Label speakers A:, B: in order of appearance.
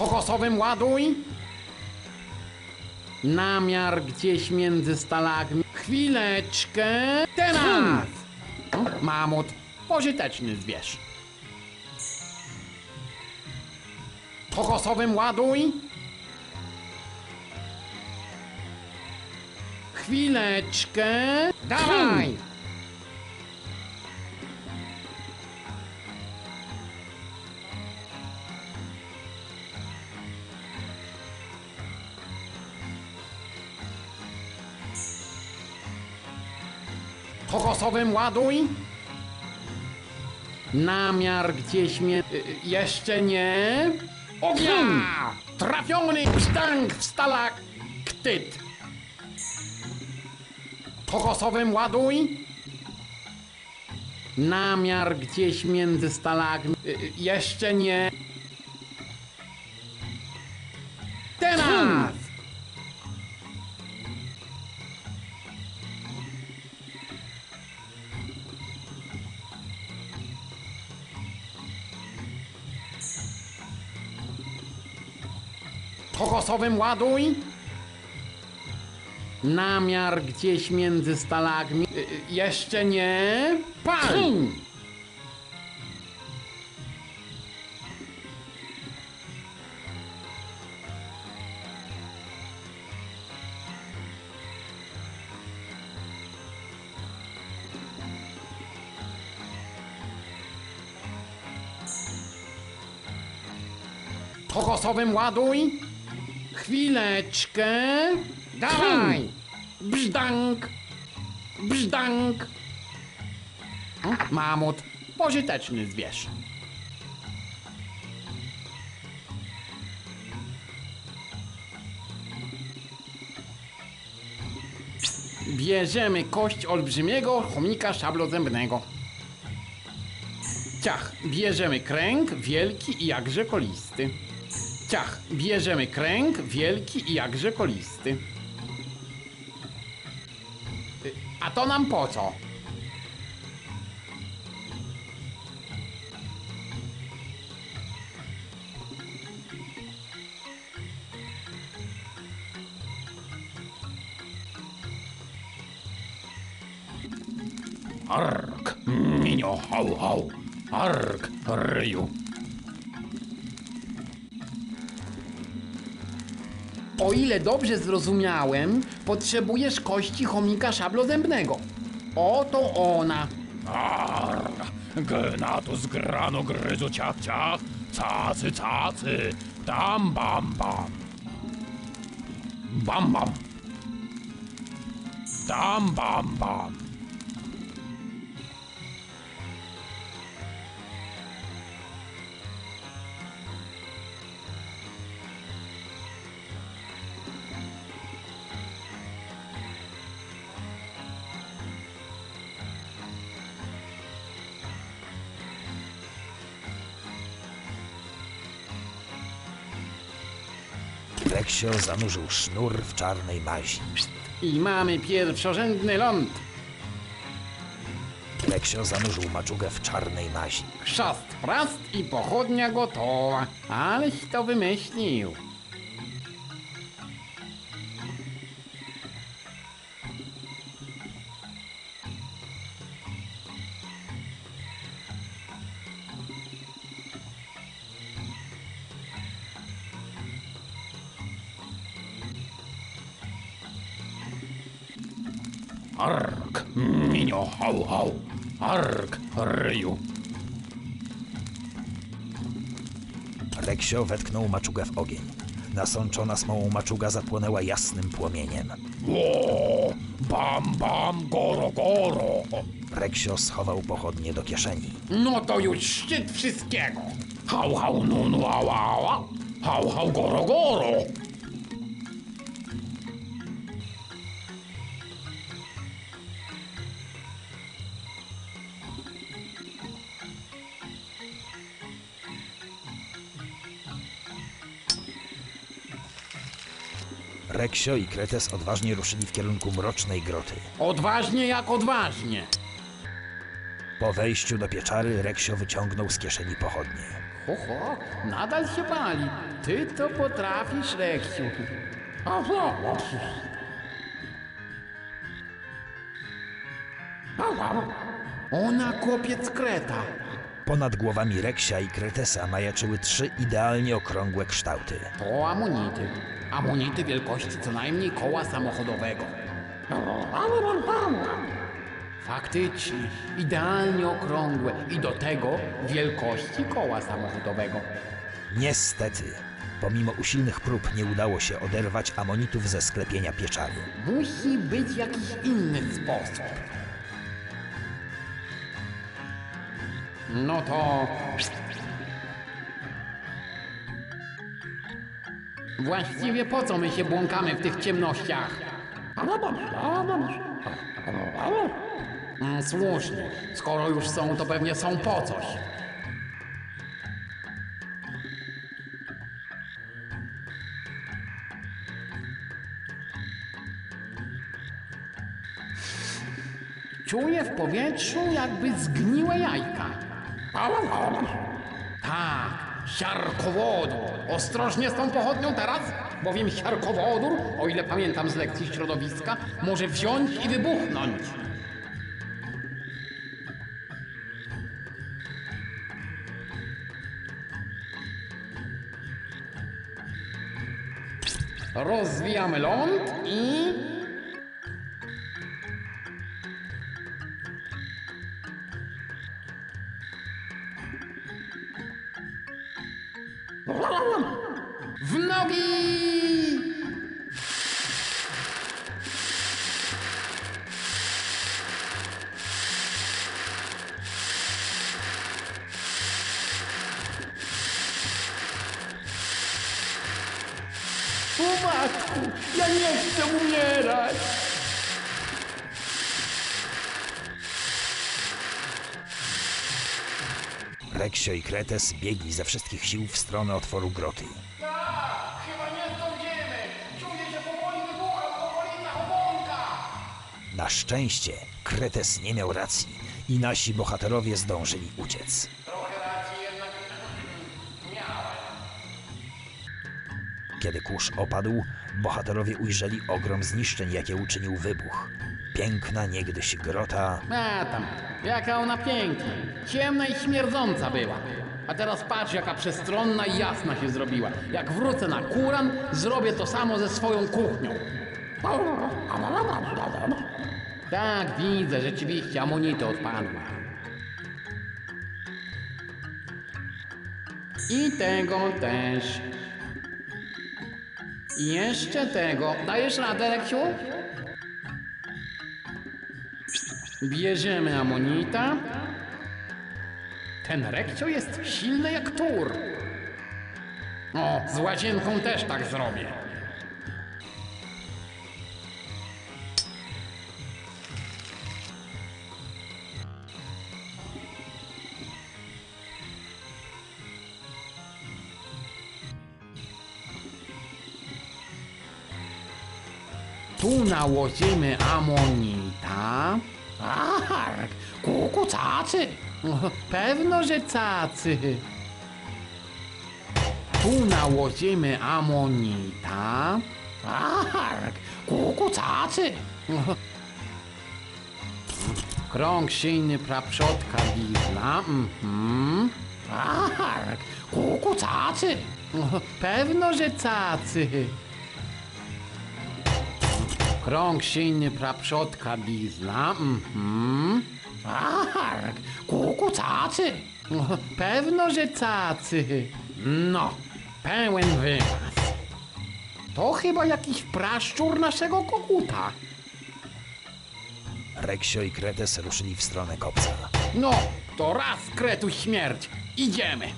A: Kokosowym ładuj. Namiar gdzieś między stalagmi. Chwileczkę. Teraz! O, Mamut. Pożyteczny zwierz. Kokosowym ładuj. Chwileczkę. Dawaj! Kokosowym ładuj. Namiar gdzieś mnie... y, y, Jeszcze nie. Ognia! Trafiony sztank w stalaktyt. Kokosowym ładuj. Namiar gdzieś między stalagmi... y, y, Jeszcze nie. Kokosowym ładuj. Namiar gdzieś między stalagmi. Y, y, Jeszcze nie. Pal! Kokosowym ładuj. Chwileczkę. Dawaj! Brzdąk! O, Mamut. Pożyteczny zwierz. Bierzemy kość olbrzymiego chomika szablozębnego. Ciach, bierzemy kręg wielki i jakże kolisty. Ciach, bierzemy kręg wielki i jakże kolisty. A to nam po co?
B: Ark, minio, hał, hał. Ark, ryju.
A: O ile dobrze zrozumiałem, potrzebujesz kości chomika szablozębnego. Oto ona.
B: Ar, genatus grano gryzu ciach, ciach. Cacy, cacy. Dam, bam, bam. Bam, bam. Dam, bam, bam.
C: Reksio zanurzył sznur w czarnej mazi.
A: I mamy pierwszorzędny ląd.
C: Reksio zanurzył maczugę w czarnej mazi.
A: Chrzast prast i pochodnia gotowa. Aleś to wymyślił.
B: Ark, minio, hał, hał. Ark, ryju.
C: Reksio wetknął maczugę w ogień. Nasączona smołą maczuga zapłonęła jasnym płomieniem.
B: O, bam, bam, goro, goro.
C: Reksio schował pochodnie do kieszeni.
A: No to już szczyt wszystkiego.
B: Hał, hał, nu, nu, ała, ała. Hał, hał, goro, goro.
C: Reksio i Kretes odważnie ruszyli w kierunku mrocznej groty.
A: Odważnie jak odważnie.
C: Po wejściu do pieczary Reksio wyciągnął z kieszeni pochodnie.
A: Oho, nadal się pali. Ty to potrafisz, Reksiu. Ona kopiec kreta.
C: Ponad głowami Reksia i Kretesa majaczyły trzy idealnie okrągłe kształty.
A: To amonity. Amonity wielkości co najmniej koła samochodowego. Faktycznie, idealnie okrągłe i do tego wielkości koła samochodowego.
C: Niestety, pomimo usilnych prób nie udało się oderwać amonitów ze sklepienia pieczary.
A: Musi być jakiś inny sposób. No to. Właściwie po co my się błąkamy w tych ciemnościach? Słusznie. Skoro już są, to pewnie są po coś. Czuję w powietrzu jakby zgniłe jajka. Tak, siarkowodór. Ostrożnie z tą pochodnią teraz, bowiem siarkowodór, o ile pamiętam z lekcji środowiska, może wziąć i wybuchnąć. Rozwijamy ląd i
C: Reksio i Kretes biegli ze wszystkich sił w stronę otworu groty.
A: Obłąka!
C: Na szczęście Kretes nie miał racji i nasi bohaterowie zdążyli uciec. Kiedy kurz opadł, bohaterowie ujrzeli ogrom zniszczeń, jakie uczynił wybuch. Piękna niegdyś grota
A: A tam, jaka ona piękna. Ciemna i śmierdząca była. A teraz patrz, jaka przestronna i jasna się zrobiła. Jak wrócę na kuran, zrobię to samo ze swoją kuchnią. Tak, widzę, rzeczywiście, amonity odpadły. I tego też. I jeszcze tego. Dajesz radę, Reksiu? Bierzemy amonita. Ten rekcio jest silny jak tur. O, z łazienką też tak zrobię. Tu nałożymy amonita. Ach, kuku cacy. Pewno, że cacy. Tu nałożymy amonita. Ach, kuku cacy. Krąg szyjny praprzodka widla. Mhm. Ach, kuku cacy. Pewno, że cacy. Krąg szyjny praprzodka diesla. Mhm. Ach, kuku cacy. Pewno, że cacy. No, pełen wymaz. To chyba jakiś praszczur naszego koguta.
C: Reksio i Kretes ruszyli w stronę kopca.
A: No, to raz kretu śmierć. Idziemy.